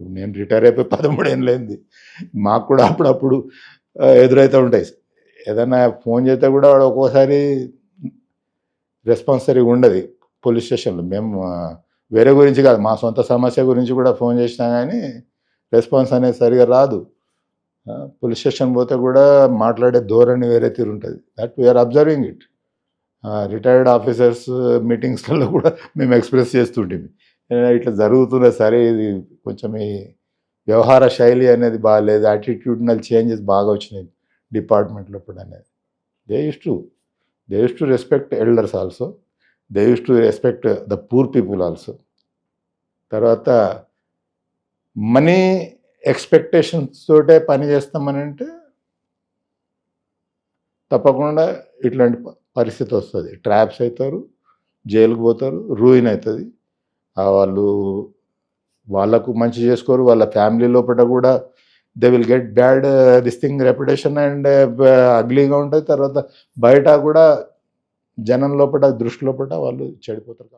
ఇప్పుడు నేను రిటైర్ అయిపోయి పదమూడు ఏళ్ళైంది మాకు కూడా అప్పుడప్పుడు ఎదురవుతూ ఎదురైతే ఉంటాయి. ఏదైనా ఫోన్ చేస్తే కూడా వాడు ఒక్కోసారి రెస్పాన్స్ సరిగా ఉండదు పోలీస్ స్టేషన్లో. మేము వేరే గురించి కాదు మా సొంత సమస్య గురించి కూడా ఫోన్ చేసినా కానీ రెస్పాన్స్ అనేది సరిగా రాదు. పోలీస్ స్టేషన్ పోతే కూడా మాట్లాడే ధోరణి వేరే తీరు ఉంటుంది. That we are observing it retired officers మీటింగ్స్లలో కూడా మేము ఎక్స్ప్రెస్ చేస్తుంటాం ఇట్లా జరుగుతున్నా సరే ఇది కొంచెం ఈ వ్యవహార శైలి అనేది బాగాలేదు. యాటిట్యూడ్నల్ చేంజెస్ బాగా వచ్చినాయి డిపార్ట్మెంట్లో ఇప్పుడు అనేది. They use to they use to respect elders also they use to respect the poor people also తర్వాత మనీ ఎక్స్పెక్టేషన్స్ తోటే పని చేస్తామని అంటే తప్పకుండా ఇట్లాంటి పరిస్థితి వస్తుంది. ట్రాప్స్ అవుతారు జైలుకు పోతారు రూయిన్ అవుతుంది వాళ్ళు వాళ్ళకు మంచి చేసుకోరు వాళ్ళ ఫ్యామిలీ లోపల కూడా they will get bad this thing reputation and అగ్లీగా ఉంటుంది. తర్వాత బయట కూడా జనం లోపల దృష్టి లోపల వాళ్ళు చెడిపోతారు.